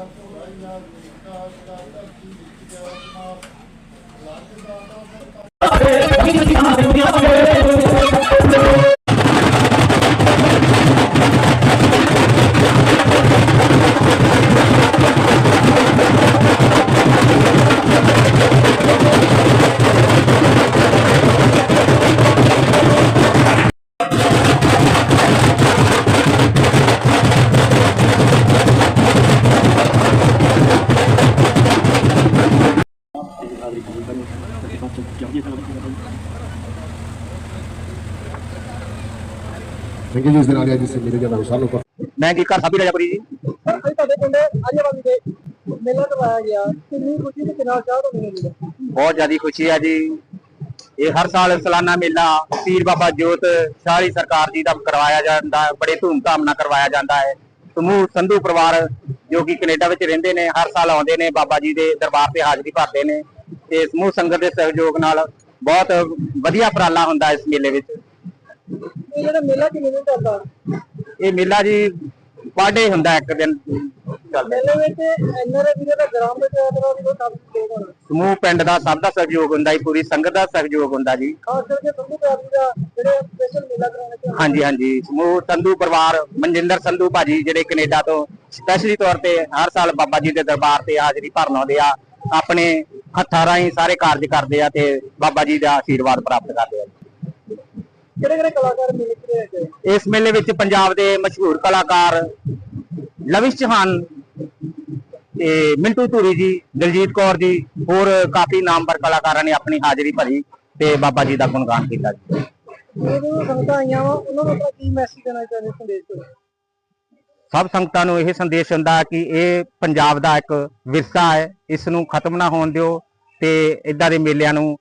ਲੱਗਦਾ ਤਾਂ ਸਰਕਾਰ ਥੈਂਕ ਯੂ ਜੀ ਇਸ ਦੇ ਨਾਲ ਅੱਜ ਇਸ ਮੇਰੇ ਜਨਾਂ ਸਾਨੂੰ ਮੈਂ ਕੀ ਕਰ ਸਾਬੀ ਰਾਜਾਪੁਰੀ ਜੀ? ਅੱਜ ਤੁਹਾਡੇ ਪਿੰਡ ਆਜੇਵਾਦੀ ਦੇ ਮੇਲਾ ਕਰਵਾਇਆ ਗਿਆ ਕਿੰਨੀ ਖੁਸ਼ੀ ਤੇ ਕਿੰਨਾ ਚਾਹ ਤੋਂ ਮਿਲੀ ਬਹੁਤ ਜ਼ਿਆਦਾ ਖੁਸ਼ੀ ਹੈ ਜੀ। ਇਹ ਹਰ ਸਾਲ ਸਾਲਾਨਾ ਮੇਲਾ ਪੀਰ ਬਾਬਾ ਜੋਤ ਸ਼ਾਹੀ ਸਰਕਾਰ ਜੀ ਦਾ ਕਰਵਾਇਆ ਜਾਂਦਾ ਹੈ। ਬੜੇ ਧੂਮਧਾਮ ਨਾਲ ਕਰਵਾਇਆ ਜਾਂਦਾ ਹੈ। ਸਮੂਹ ਸੰਧੂ ਪਰਿਵਾਰ ਜੋ ਕਿ ਕੈਨੇਡਾ ਵਿੱਚ ਰਹਿੰਦੇ ਨੇ ਹਰ ਸਾਲ ਆਉਂਦੇ ਨੇ ਬਾਬਾ ਜੀ ਦੇ ਦਰਬਾਰ ਤੇ ਹਾਜ਼ਰੀ ਭਰਦੇ ਨੇ ਤੇ ਸਮੂਹ ਸੰਗਤ ਦੇ ਸਹਿਯੋਗ ਨਾਲ ਬਹੁਤ ਵਧੀਆ ਉਪਰਾਲਾ ਹੁੰਦਾ ਇਸ ਮੇਲੇ ਵਿੱਚ। ਇਹ ਜਿਹੜਾ ਮੇਲਾ ਕਿੰਨੇ ਦਿਨ ਚੱਲਦਾ? ਇਹ ਮੇਲਾ ਜੀ ਪਾਡੇ ਹੁੰਦਾ ਇੱਕ ਦਿਨ। ਚੱਲਦਾ ਮੇਲੇ ਵਿੱਚ ਐਨਆਰਏ ਵੀਰੇ ਦਾ ਗ੍ਰਾਮ ਪੰਚਾਇਤ ਦਾ ਵੀ ਕਾਫੀ ਸਹਿਯੋਗ ਹੋਣਾ? ਸਮੂਹ ਪਿੰਡ ਦਾ ਸਭ ਦਾ ਸਹਿਯੋਗ ਹੁੰਦਾ ਜੀ ਪੂਰੀ ਸੰਗਤ ਦਾ ਸਹਿਯੋਗ ਹੁੰਦਾ ਜੀ। ਖਾਸ ਕਰਕੇ ਸੰਧੂ ਪ੍ਰਾਪਤੀ ਦਾ ਜਿਹੜੇ ਸਪੈਸ਼ਲ ਮੇਲਾ ਕਰਾਉਣੇ ਤੇ ਹਾਂਜੀ ਹਾਂਜੀ। ਸਮੂਹ ਸੰਧੂ ਪਰਿਵਾਰ ਮਨਜਿੰਦਰ ਸੰਧੂ ਭਾਜੀ ਜਿਹੜੇ ਕੈਨੇਡਾ ਤੋਂ ਸਪੈਸ਼ਲੀ ਤੌਰ ਤੇ ਹਰ ਸਾਲ ਬਾਬਾ ਜੀ ਦੇ ਦਰਬਾਰ ਤੇ ਹਾਜ਼ਰੀ ਭਰਨ ਆਉਂਦੇ ਆ ਆਪਣੇ ਹੱਥਾਂ ਰਾਹੀਂ ਸਾਰੇ ਕਾਰਜ ਕਰਦੇ ਆ ਤੇ ਬਾਬਾ ਜੀ ਦਾ ਆਸ਼ੀਰਵਾਦ ਪ੍ਰਾਪਤ ਕਰਦੇ ਆ ਕਿਹੜੇ ਕਿਹੜੇ ਕਲਾਕਾਰ ਮਿਲ ਕੇ ਆਏ ਇਸ ਮੇਲੇ ਵਿੱਚ ਪੰਜਾਬ ਦੇ ਮਸ਼ਹੂਰ ਕਲਾਕਾਰ ਲਵਿਸ਼ ਚੌਹਾਨ ਤੇ ਮਿੰਟੂ ਧੂਰੀ ਜੀ ਦਲਜੀਤ ਕੌਰ ਜੀ ਹੋਰ ਕਾਫੀ ਨਾਮਵਰ ਕਲਾਕਾਰਾਂ ਨੇ ਆਪਣੀ ਹਾਜ਼ਰੀ ਭਰੀ ਤੇ ਬਾਬਾ ਜੀ ਦਾ ਗੁਣਗਾਨ ਕੀਤਾ ਜੀ। ਇਹ ਜੋ ਸੰਗਤਾਂ ਆਈਆਂ ਵਾ ਉਹਨਾਂ ਨੂੰ ਆਪਣਾ ਕੀ ਮੈਸੇਜ ਦੇਣਾ ਚਾਹੁੰਦੇ ਸੰਦੇਸ਼ ਤੋਂ? ਸਭ ਸੰਗਤਾਂ ਨੂੰ ਇਹ ਸੰਦੇਸ਼ ਹੁੰਦਾ ਕਿ ਇਹ ਪੰਜਾਬ ਦਾ ਇੱਕ ਵਿਰਸਾ ਹੈ ਇਸ ਨੂੰ ਖਤਮ ਨਾ ਹੋਣ ਦਿਓ ਤੇ ਇਦਾਂ ਦੇ ਮੇਲਿਆਂ ਨੂੰ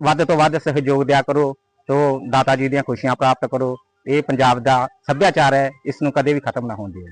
ਵੱਧ ਤੋਂ ਵੱਧ ਸਹਿਯੋਗ ਦਿਆ ਕਰੋ। ਤੋ ਦਾਤਾ ਜੀ ਦੀਆਂ ਖੁਸ਼ੀਆਂ ਪ੍ਰਾਪਤ ਕਰੋ। ਇਹ ਪੰਜਾਬ ਦਾ ਸੱਭਿਆਚਾਰ ਹੈ, ਇਸ ਨੂੰ ਕਦੇ ਵੀ ਖਤਮ ਨਾ ਹੋਣ ਦਿਓ।